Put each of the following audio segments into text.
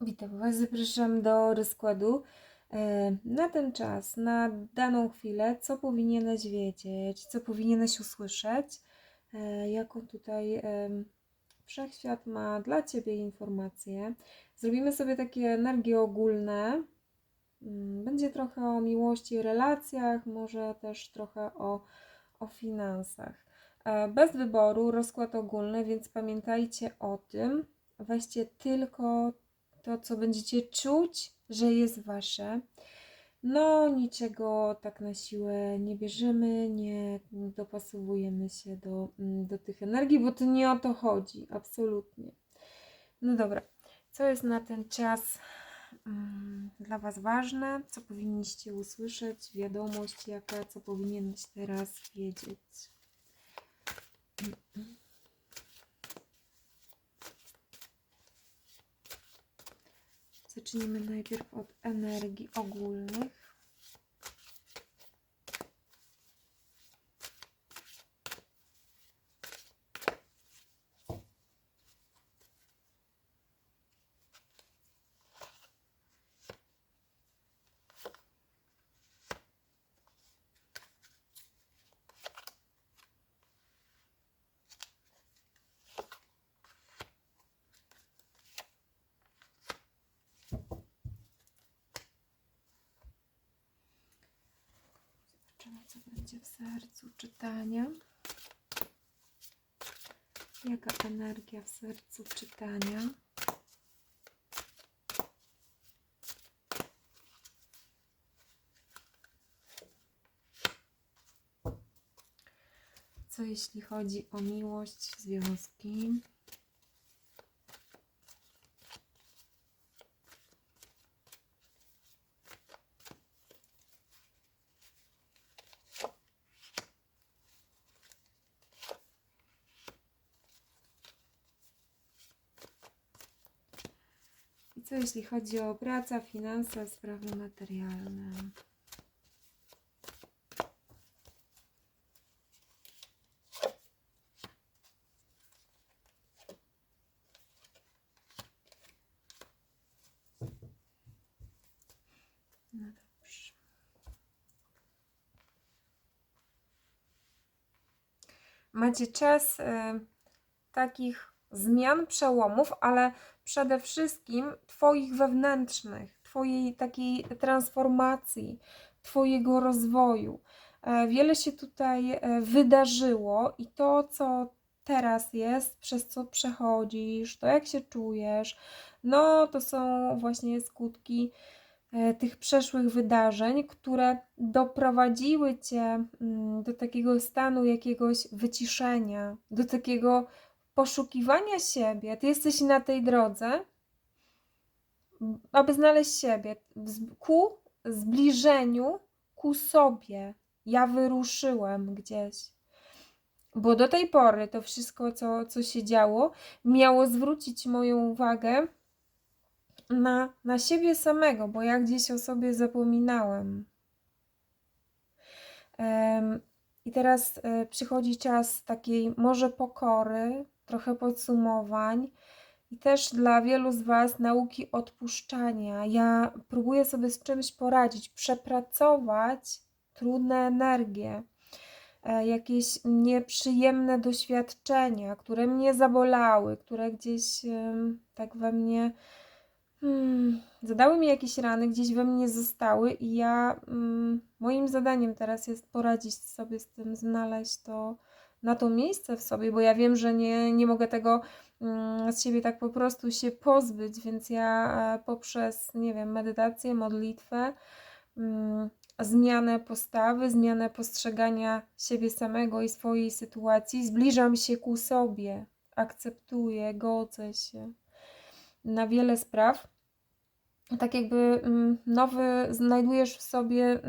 Witam Was, zapraszam do rozkładu e, na ten czas, na daną chwilę, co powinieneś wiedzieć, co powinieneś usłyszeć, e, jaką tutaj em, wszechświat ma dla Ciebie informacje. Zrobimy sobie takie energie ogólne. Mm, Będzie trochę o miłości, relacjach, może też trochę o, o finansach. E, Bez wyboru, rozkład ogólny, więc pamiętajcie o tym. Weźcie tylko to, co będziecie czuć, że jest wasze. No, niczego tak na siłę nie bierzemy, nie dopasowujemy się do, mm, do tych energii, bo to nie o to chodzi, absolutnie. No dobra, co jest na ten czas mm, dla Was ważne? Co powinniście usłyszeć? Wiadomość jaka, co powinieneś teraz wiedzieć? Zacznijmy najpierw od energii ogólnych. Co będzie w sercu czytania. Jaka energia w sercu czytania? Co jeśli chodzi o miłość, związki? Co jeśli chodzi o pracę, finanse, sprawy materialne? No. Macie czas e, takich zmian, przełomów, ale przede wszystkim Twoich wewnętrznych, Twojej takiej transformacji, Twojego rozwoju. E, Wiele się tutaj e, wydarzyło i to, co teraz jest, przez co przechodzisz, to jak się czujesz, no to są właśnie skutki e, tych przeszłych wydarzeń, które doprowadziły Cię mm, do takiego stanu jakiegoś wyciszenia, do takiego poszukiwania siebie. Ty jesteś na tej drodze, aby znaleźć siebie ku zbliżeniu ku sobie. Ja wyruszyłem gdzieś. Bo do tej pory to wszystko, co, co się działo, miało zwrócić moją uwagę na, na siebie samego, bo ja gdzieś o sobie zapominałem. Em, I teraz e, przychodzi czas takiej może pokory, trochę podsumowań i też dla wielu z Was nauki odpuszczania. Ja próbuję sobie z czymś poradzić, przepracować trudne energie, e, jakieś nieprzyjemne doświadczenia, które mnie zabolały, które gdzieś tak we mnie Hmm, zadały mi jakieś rany, gdzieś we mnie zostały i ja, mm, moim zadaniem teraz jest poradzić sobie z tym, znaleźć to, na to miejsce w sobie, bo ja wiem, że nie, nie mogę tego mm, z siebie tak po prostu się pozbyć, więc ja e, poprzez, nie wiem, medytację, modlitwę, mm, zmianę postawy, zmianę postrzegania siebie samego i swojej sytuacji, zbliżam się ku sobie, akceptuję, godzę się na wiele spraw. Tak jakby mm, nowy, znajdujesz w sobie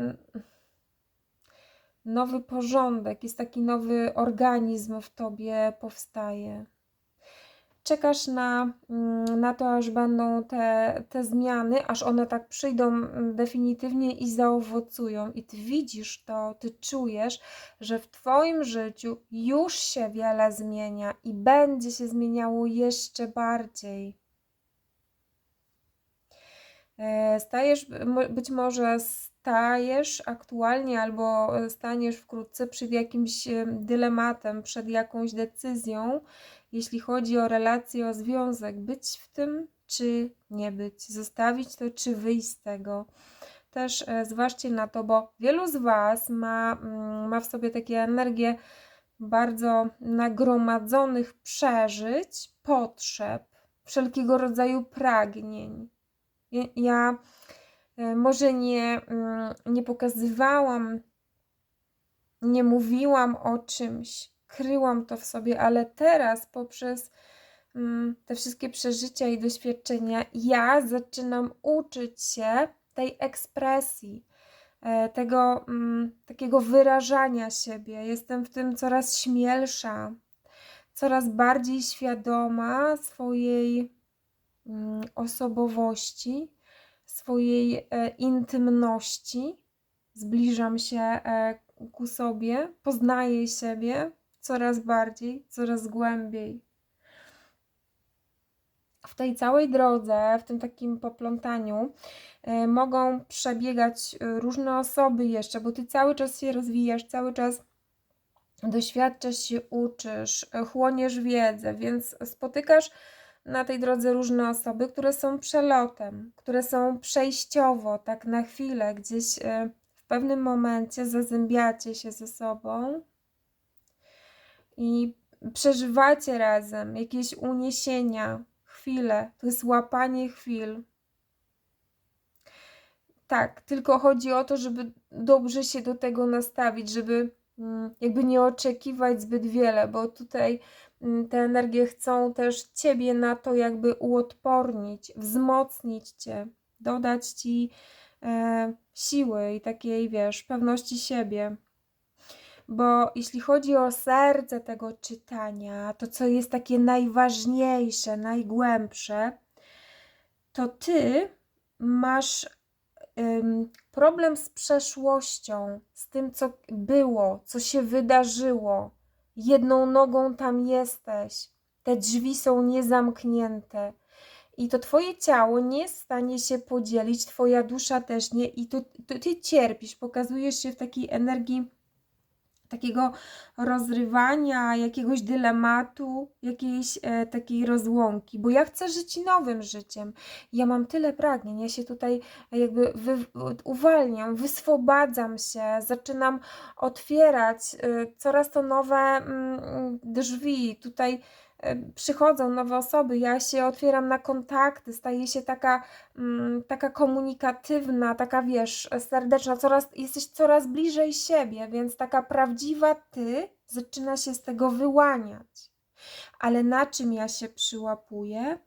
nowy porządek, jest taki nowy organizm w tobie powstaje. Czekasz na, mm, na to, aż będą te, te zmiany, aż one tak przyjdą mm, definitywnie i zaowocują. I ty widzisz to, ty czujesz, że w twoim życiu już się wiele zmienia i będzie się zmieniało jeszcze bardziej. E, Stajesz, być może stajesz aktualnie albo e, staniesz wkrótce przed jakimś e, dylematem, przed jakąś decyzją, jeśli chodzi o relację, o związek, być w tym czy nie być, zostawić to czy wyjść z tego. Też e, zważcie na to, bo wielu z Was ma, mm, ma w sobie takie energie bardzo nagromadzonych przeżyć, potrzeb, wszelkiego rodzaju pragnień. Ja, może nie, mm, nie pokazywałam, nie mówiłam o czymś, kryłam to w sobie, ale teraz poprzez mm, te wszystkie przeżycia i doświadczenia, ja zaczynam uczyć się tej ekspresji, e, tego mm, takiego wyrażania siebie. Jestem w tym coraz śmielsza, coraz bardziej świadoma swojej osobowości, swojej e, intymności. Zbliżam się e, ku sobie, poznaję siebie coraz bardziej, coraz głębiej. W tej całej drodze, w tym takim poplątaniu, e, mogą przebiegać różne osoby jeszcze, bo ty cały czas się rozwijasz, cały czas doświadczasz się, uczysz, chłoniesz wiedzę, więc spotykasz na tej drodze różne osoby, które są przelotem, które są przejściowo, tak na chwilę, gdzieś e, w pewnym momencie zazębiacie się ze sobą i przeżywacie razem jakieś uniesienia, chwile, to jest łapanie chwil. Tak, tylko chodzi o to, żeby dobrze się do tego nastawić, żeby mm, jakby nie oczekiwać zbyt wiele, bo tutaj te energie chcą też ciebie na to jakby uodpornić, wzmocnić cię, dodać ci e, siły i takiej, wiesz, pewności siebie. Bo jeśli chodzi o serce tego czytania, to co jest takie najważniejsze, najgłębsze, to ty masz problem z przeszłością, z tym, co było, co się wydarzyło. Jedną nogą tam jesteś, te drzwi są niezamknięte. I to twoje ciało nie jest w stanie się podzielić, twoja dusza też nie, i to, to ty cierpisz, pokazujesz się w takiej energii takiego rozrywania, jakiegoś dylematu, jakiejś e, takiej rozłąki, bo ja chcę żyć nowym życiem. Ja mam tyle pragnień, ja się tutaj jakby wy, uwalniam, wyswobadzam się, zaczynam otwierać e, coraz to nowe mm, drzwi. Tutaj e, przychodzą nowe osoby, ja się otwieram na kontakty, staję się taka, mm, taka komunikatywna, taka wiesz, serdeczna, coraz, jesteś coraz bliżej siebie, więc taka prawdziwa ty zaczyna się z tego wyłaniać. Ale na czym ja się przyłapuję?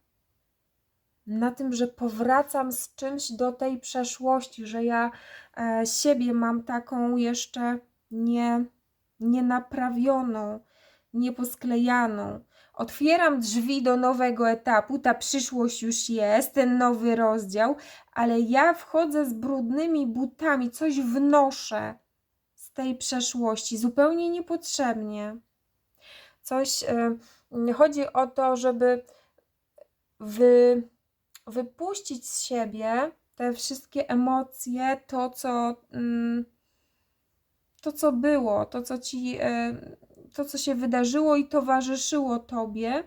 Na tym, że powracam z czymś do tej przeszłości, że ja e, siebie mam taką jeszcze nie, nienaprawioną, nieposklejaną. Otwieram drzwi do nowego etapu, ta przyszłość już jest, ten nowy rozdział, ale ja wchodzę z brudnymi butami, coś wnoszę z tej przeszłości, zupełnie niepotrzebnie. Coś y, chodzi o to, żeby wy, wypuścić z siebie te wszystkie emocje, to co, mm, to co było, to co ci, y, to co się wydarzyło i towarzyszyło tobie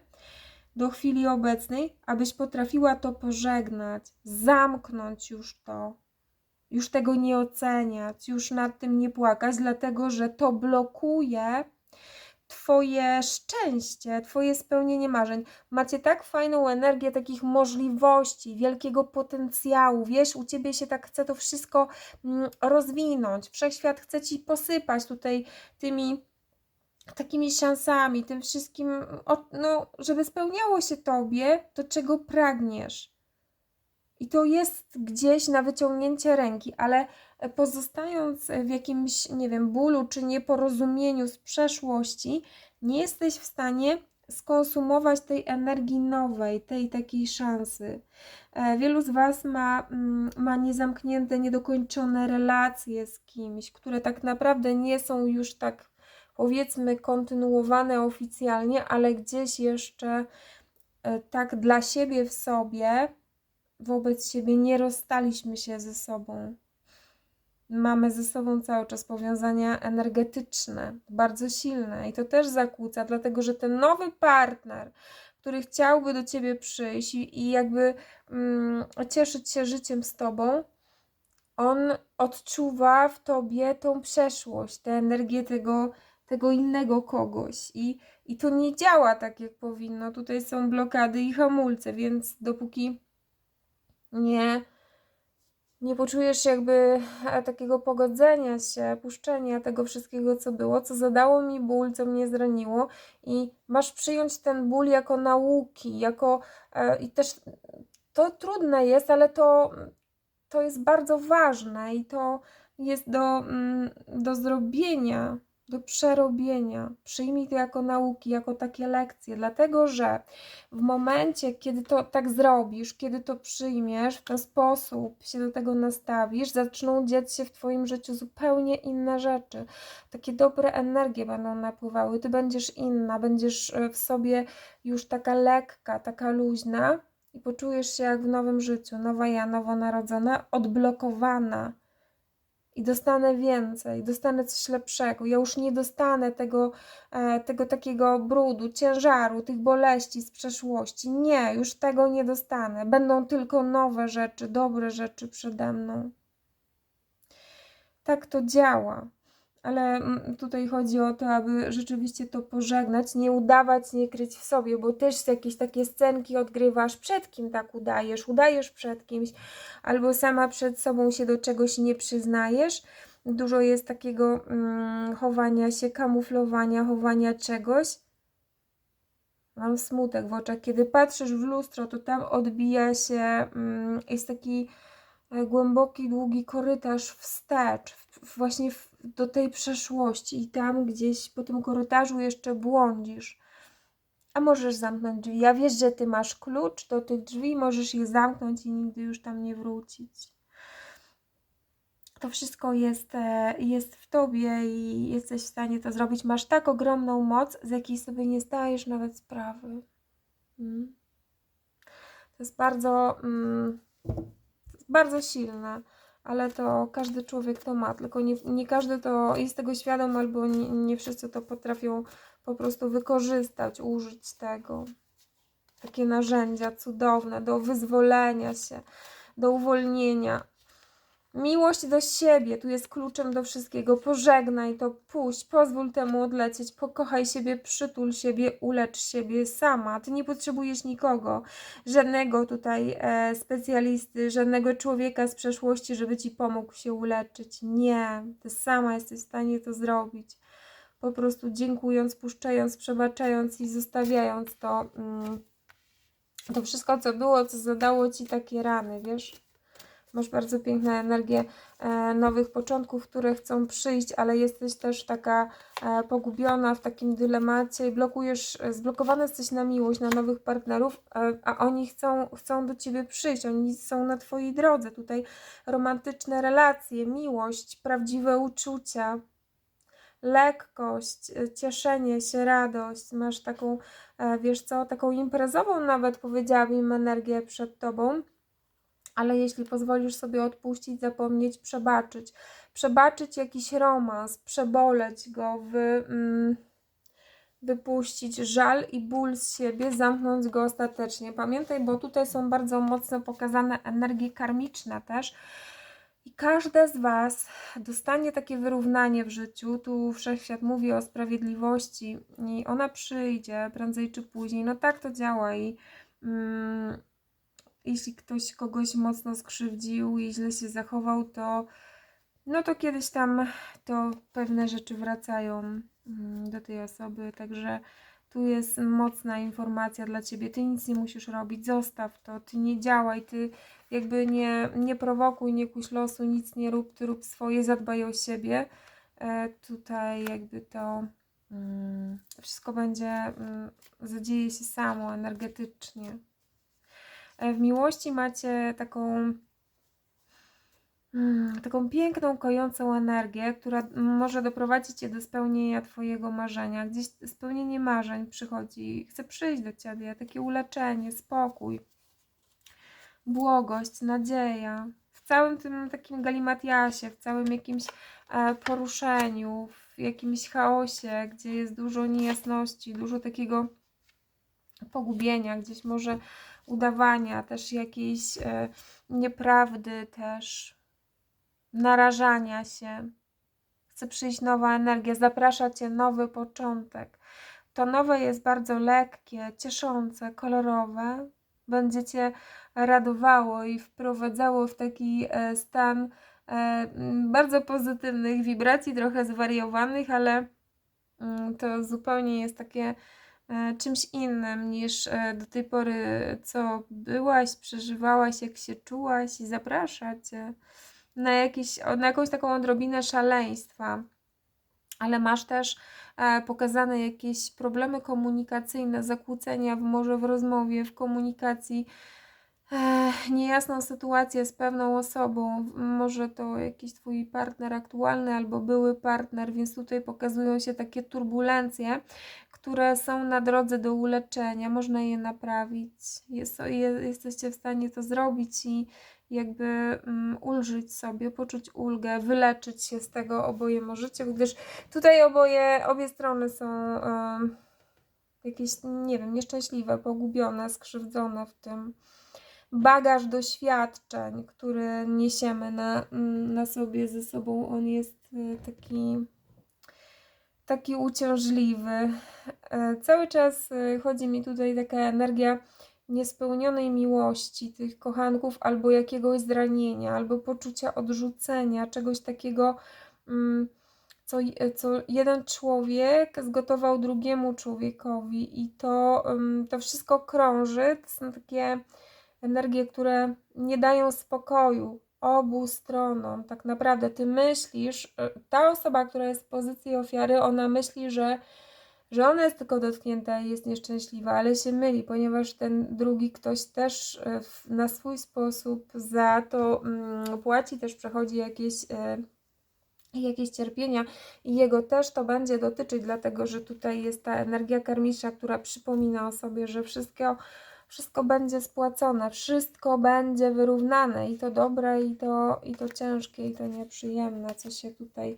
do chwili obecnej, abyś potrafiła to pożegnać, zamknąć już to, już tego nie oceniać, już nad tym nie płakać, dlatego że to blokuje Twoje szczęście, Twoje spełnienie marzeń. Macie tak fajną energię takich możliwości, wielkiego potencjału. Wiesz, u Ciebie się tak chce to wszystko mm, rozwinąć. Wszechświat chce Ci posypać tutaj tymi takimi szansami, tym wszystkim, no, żeby spełniało się Tobie to, czego pragniesz. I to jest gdzieś na wyciągnięcie ręki, ale pozostając w jakimś, nie wiem, bólu czy nieporozumieniu z przeszłości, nie jesteś w stanie skonsumować tej energii nowej, tej takiej szansy. E, Wielu z Was ma, mm, ma niezamknięte, niedokończone relacje z kimś, które tak naprawdę nie są już tak, powiedzmy, kontynuowane oficjalnie, ale gdzieś jeszcze e, tak dla siebie w sobie wobec siebie, nie rozstaliśmy się ze sobą. Mamy ze sobą cały czas powiązania energetyczne, bardzo silne i to też zakłóca, dlatego że ten nowy partner, który chciałby do ciebie przyjść i, jakby mm, cieszyć się życiem z tobą, on odczuwa w tobie tą przeszłość, tę energię tego, tego innego kogoś. I, I to nie działa tak, jak powinno. Tutaj są blokady i hamulce, więc dopóki nie, nie poczujesz jakby e, takiego pogodzenia się, puszczenia tego wszystkiego, co było, co zadało mi ból, co mnie zraniło, i masz przyjąć ten ból jako nauki, jako e, i też to trudne jest, ale to, to jest bardzo ważne i to jest do, mm, do zrobienia, do przerobienia. Przyjmij to jako nauki, jako takie lekcje, dlatego że w momencie, kiedy to tak zrobisz, kiedy to przyjmiesz, w ten sposób się do tego nastawisz, zaczną dziać się w Twoim życiu zupełnie inne rzeczy. Takie dobre energie będą napływały, Ty będziesz inna, będziesz e, w sobie już taka lekka, taka luźna i poczujesz się jak w nowym życiu, nowa ja, nowonarodzona, odblokowana i dostanę więcej, dostanę coś lepszego. Ja już nie dostanę tego, e, tego takiego brudu, ciężaru, tych boleści z przeszłości. Nie, już tego nie dostanę. Będą tylko nowe rzeczy, dobre rzeczy przede mną. Tak to działa ale mm, tutaj chodzi o to, aby rzeczywiście to pożegnać, nie udawać, nie kryć w sobie, bo też jakieś takie scenki odgrywasz, przed kim tak udajesz, udajesz przed kimś, albo sama przed sobą się do czegoś nie przyznajesz. Dużo jest takiego mm, chowania się, kamuflowania, chowania czegoś. Mam smutek w oczach. Kiedy patrzysz w lustro, to tam odbija się, mm, jest taki e, głęboki, długi korytarz wstecz, właśnie do tej przeszłości i tam gdzieś po tym korytarzu jeszcze błądzisz. A możesz zamknąć drzwi. Ja wiesz, że ty masz klucz do tych drzwi, możesz je zamknąć i nigdy już tam nie wrócić. To wszystko jest, e, jest w tobie i jesteś w stanie to zrobić. Masz tak ogromną moc, z jakiej sobie nie zdajesz nawet sprawy. Mm. To jest bardzo, mm, to jest bardzo silne ale to każdy człowiek to ma, tylko nie, nie każdy to jest tego świadom, albo nie, nie wszyscy to potrafią po prostu wykorzystać, użyć tego. Takie narzędzia cudowne do wyzwolenia się, do uwolnienia. Miłość do siebie tu jest kluczem do wszystkiego. Pożegnaj to, puść, pozwól temu odlecieć, pokochaj siebie, przytul siebie, ulecz siebie sama. Ty nie potrzebujesz nikogo, żadnego tutaj e, specjalisty, żadnego człowieka z przeszłości, żeby ci pomógł się uleczyć. Nie, ty sama jesteś w stanie to zrobić. Po prostu dziękując, puszczając, przebaczając i zostawiając to, mm, to wszystko, co było, co zadało ci takie rany, wiesz? Masz bardzo piękną energię e, nowych początków, które chcą przyjść, ale jesteś też taka e, pogubiona w takim dylemacie i blokujesz, e, zblokowana jesteś na miłość, na nowych partnerów, a oni chcą, chcą do ciebie przyjść, oni są na twojej drodze. Tutaj romantyczne relacje, miłość, prawdziwe uczucia, lekkość, cieszenie się, radość. Masz taką, wiesz co, taką imprezową nawet powiedziałabym energię przed tobą ale jeśli pozwolisz sobie odpuścić, zapomnieć, przebaczyć, przebaczyć jakiś romans, przeboleć go, wy, mm, wypuścić żal i ból z siebie, zamknąć go ostatecznie. Pamiętaj, bo tutaj są bardzo mocno pokazane energie karmiczne też. I każde z Was dostanie takie wyrównanie w życiu. Tu wszechświat mówi o sprawiedliwości i ona przyjdzie prędzej czy później. No tak to działa i. Mm, jeśli ktoś kogoś mocno skrzywdził i źle się zachował, to no to kiedyś tam to pewne rzeczy wracają mm, do tej osoby, także tu jest mocna informacja dla ciebie. Ty nic nie musisz robić, zostaw to, ty nie działaj, ty jakby nie, nie prowokuj, nie kuś losu, nic nie rób, ty rób swoje, zadbaj o siebie. E, tutaj jakby to mm, wszystko będzie, mm, zadzieje się samo energetycznie. E, w miłości macie taką mm, taką piękną, kojącą energię, która może doprowadzić Cię do spełnienia Twojego marzenia. Gdzieś spełnienie marzeń przychodzi, chce przyjść do Ciebie, takie uleczenie, spokój. błogość, nadzieja. W całym tym takim galimatiasie, w całym jakimś e, poruszeniu, w jakimś chaosie, gdzie jest dużo niejasności, dużo takiego pogubienia, gdzieś może udawania, też jakiejś e, nieprawdy, też narażania się. Chce przyjść nowa energia, zaprasza Cię nowy początek. To nowe jest bardzo lekkie, cieszące, kolorowe. Będzie Cię radowało i wprowadzało w taki e, stan e, bardzo pozytywnych wibracji, trochę zwariowanych, ale mm, to zupełnie jest takie czymś innym niż e, do tej pory, co byłaś, przeżywałaś, jak się czułaś i zaprasza Cię na, jakieś, na jakąś taką odrobinę szaleństwa. Ale masz też e, pokazane jakieś problemy komunikacyjne, zakłócenia w, może w rozmowie, w komunikacji, e, niejasną sytuację z pewną osobą, może to jakiś Twój partner aktualny albo były partner, więc tutaj pokazują się takie turbulencje, które są na drodze do uleczenia, można je naprawić, jest, je, jesteście w stanie to zrobić i jakby mm, ulżyć sobie, poczuć ulgę, wyleczyć się z tego oboje możecie, gdyż tutaj oboje, obie strony są em, jakieś, nie wiem, nieszczęśliwe, pogubione, skrzywdzone w tym. Bagaż doświadczeń, który niesiemy na, na sobie ze sobą, on jest y, taki, taki uciążliwy. E, Cały czas y, chodzi mi tutaj taka energia niespełnionej miłości tych kochanków, albo jakiegoś zranienia, albo poczucia odrzucenia, czegoś takiego, mm, co, co jeden człowiek zgotował drugiemu człowiekowi, i to, ym, to wszystko krąży. To są takie energie, które nie dają spokoju obu stronom. Tak naprawdę ty myślisz, y, ta osoba, która jest w pozycji ofiary, ona myśli, że że ona jest tylko dotknięta i jest nieszczęśliwa, ale się myli, ponieważ ten drugi ktoś też e, na swój sposób za to mm, płaci, też przechodzi jakieś, e, jakieś cierpienia i jego też to będzie dotyczyć, dlatego że tutaj jest ta energia karmiczna, która przypomina o sobie, że wszystko, wszystko będzie spłacone, wszystko będzie wyrównane i to dobre, i to, i to ciężkie, i to nieprzyjemne, co się tutaj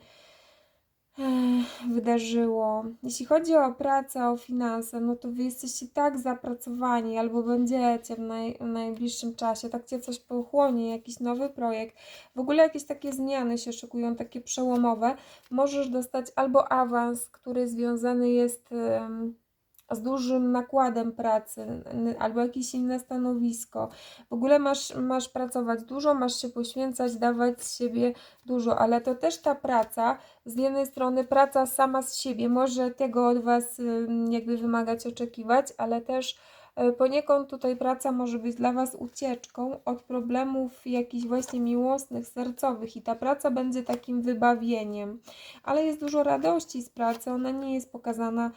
Ech, wydarzyło. Jeśli chodzi o pracę, o finanse, no to wy jesteście tak zapracowani, albo będziecie w, naj, w najbliższym czasie, tak cię coś pochłonie, jakiś nowy projekt. W ogóle jakieś takie zmiany się szykują, takie przełomowe. Możesz dostać albo awans, który związany jest em, z dużym nakładem pracy, albo jakieś inne stanowisko. W ogóle masz, masz pracować dużo, masz się poświęcać, dawać z siebie dużo, ale to też ta praca z jednej strony praca sama z siebie może tego od Was jakby wymagać, oczekiwać, ale też y, poniekąd tutaj praca może być dla Was ucieczką od problemów jakichś właśnie miłosnych, sercowych i ta praca będzie takim wybawieniem. Ale jest dużo radości z pracy, ona nie jest pokazana e,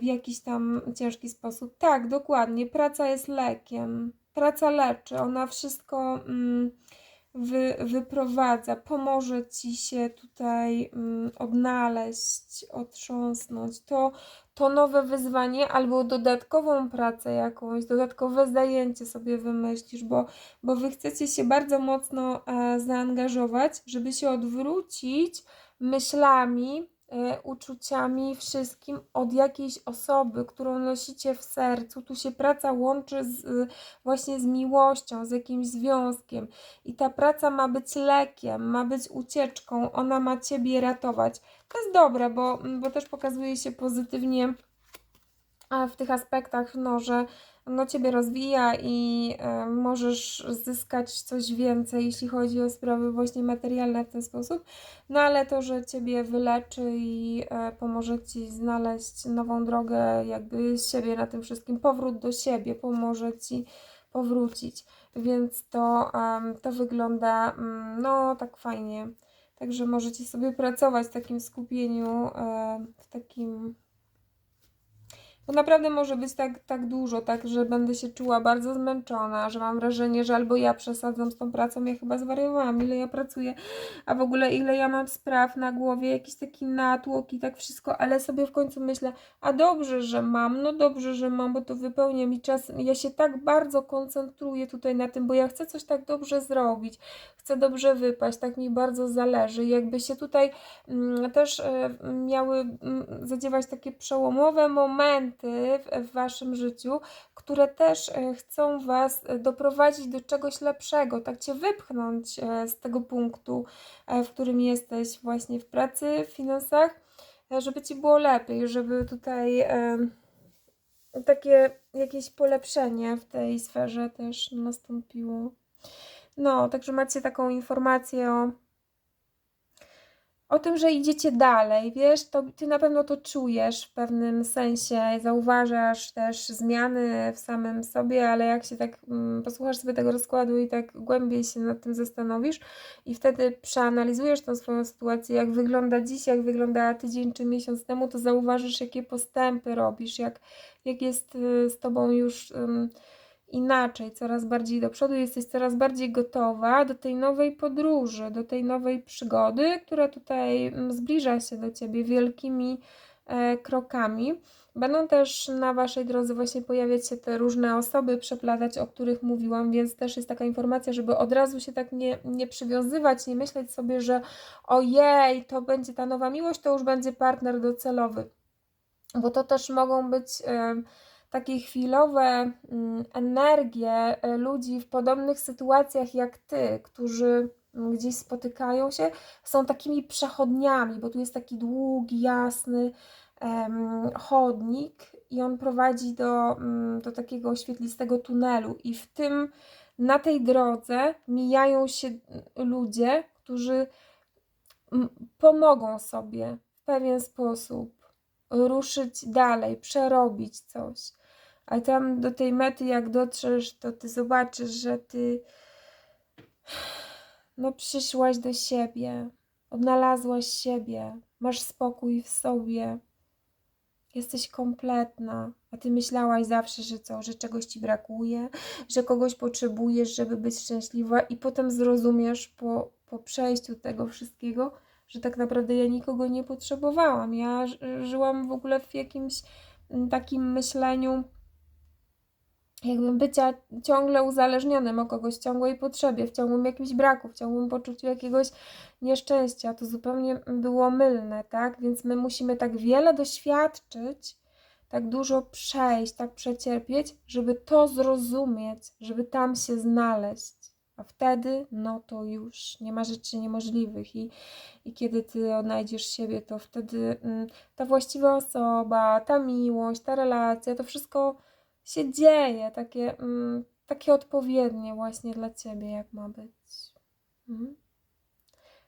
w jakiś tam ciężki sposób. Tak, dokładnie, praca jest lekiem, praca leczy, ona wszystko... Mm, wy, wyprowadza, pomoże ci się tutaj mm, odnaleźć, otrząsnąć. To, to nowe wyzwanie albo dodatkową pracę jakąś, dodatkowe zajęcie sobie wymyślisz, bo, bo wy chcecie się bardzo mocno e, zaangażować, żeby się odwrócić myślami uczuciami, wszystkim od jakiejś osoby, którą nosicie w sercu. Tu się praca łączy z, y, właśnie z miłością, z jakimś związkiem. I ta praca ma być lekiem, ma być ucieczką, ona ma ciebie ratować. To jest dobre, bo, bo też pokazuje się pozytywnie w tych aspektach, no, że no, ciebie rozwija i e, możesz zyskać coś więcej, jeśli chodzi o sprawy właśnie materialne w ten sposób. No ale to, że ciebie wyleczy i e, pomoże ci znaleźć nową drogę, jakby z siebie na tym wszystkim, powrót do siebie, pomoże ci powrócić. Więc to, to wygląda mm, no tak fajnie. Także możecie sobie pracować w takim skupieniu, e, w takim Bo naprawdę może być tak, tak dużo, tak, że będę się czuła bardzo zmęczona, że mam wrażenie, że albo ja przesadzam z tą pracą, ja chyba zwariowałam, ile ja pracuję, a w ogóle ile ja mam spraw na głowie, jakiś taki natłok i tak wszystko, ale sobie w końcu myślę, a dobrze, że mam, no dobrze, że mam, bo to wypełnia mi czas. Ja się tak bardzo koncentruję tutaj na tym, bo ja chcę coś tak dobrze zrobić, chcę dobrze wypaść, tak mi bardzo zależy. Jakby się tutaj mm, też e, miały mm, zadziewać takie przełomowe momenty w, w waszym życiu, które też e, chcą was e, doprowadzić do czegoś lepszego, tak cię wypchnąć e, z tego punktu, w którym jesteś właśnie w pracy, w finansach, żeby ci było lepiej, żeby tutaj takie jakieś polepszenie w tej sferze też nastąpiło. No, także macie taką informację o, o tym, że idziecie dalej, wiesz, to ty na pewno to czujesz w pewnym sensie, zauważasz też zmiany w samym sobie, ale jak się tak mm, posłuchasz sobie tego rozkładu i tak głębiej się nad tym zastanowisz i wtedy przeanalizujesz tą swoją sytuację, jak wygląda dziś, jak wyglądała tydzień czy miesiąc temu, to zauważysz, jakie postępy robisz, jak, jak jest y, z tobą już inaczej, coraz bardziej do przodu, jesteś coraz bardziej gotowa do tej nowej podróży, do tej nowej przygody, która tutaj mm, zbliża się do ciebie wielkimi e, krokami. Będą też na waszej drodze właśnie pojawiać się te różne osoby, przeplatać, o których mówiłam, więc też jest taka informacja, żeby od razu się tak nie, nie przywiązywać, nie myśleć sobie, że ojej, to będzie ta nowa miłość, to już będzie partner docelowy. Bo to też mogą być takie chwilowe mm, energie e, ludzi w podobnych sytuacjach jak ty, którzy mm, gdzieś spotykają się, są takimi przechodniami, bo tu jest taki długi, jasny chodnik i on prowadzi do, mm, do takiego świetlistego tunelu. I w tym, na tej drodze mijają się ludzie, którzy pomogą sobie w pewien sposób ruszyć dalej, przerobić coś. A tam do tej mety, jak dotrzesz, to ty zobaczysz, że ty no przyszłaś do siebie, odnalazłaś siebie, masz spokój w sobie, jesteś kompletna, a ty myślałaś zawsze, że co, że czegoś ci brakuje, że kogoś potrzebujesz, żeby być szczęśliwa i potem zrozumiesz po, po przejściu tego wszystkiego, że tak naprawdę ja nikogo nie potrzebowałam. Ja ży- żyłam w ogóle w jakimś mm, takim myśleniu, jakbym bycia ciągle uzależnionym o kogoś, ciągłej potrzebie, w ciągłym jakimś braku, w ciągłym poczuciu jakiegoś nieszczęścia. To zupełnie było mylne, tak? Więc my musimy tak wiele doświadczyć, tak dużo przejść, tak przecierpieć, żeby to zrozumieć, żeby tam się znaleźć. A wtedy, no to już nie ma rzeczy niemożliwych. I, i kiedy ty odnajdziesz siebie, to wtedy mm, ta właściwa osoba, ta miłość, ta relacja, to wszystko się dzieje, takie, mm, takie odpowiednie właśnie dla ciebie, jak ma być. Mhm.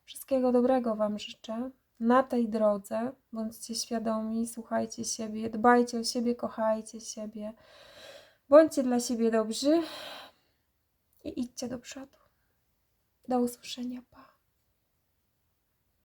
Wszystkiego dobrego Wam życzę na tej drodze. Bądźcie świadomi, słuchajcie siebie, dbajcie o siebie, kochajcie siebie. Bądźcie dla siebie dobrzy i idźcie do przodu. Do usłyszenia. Pa.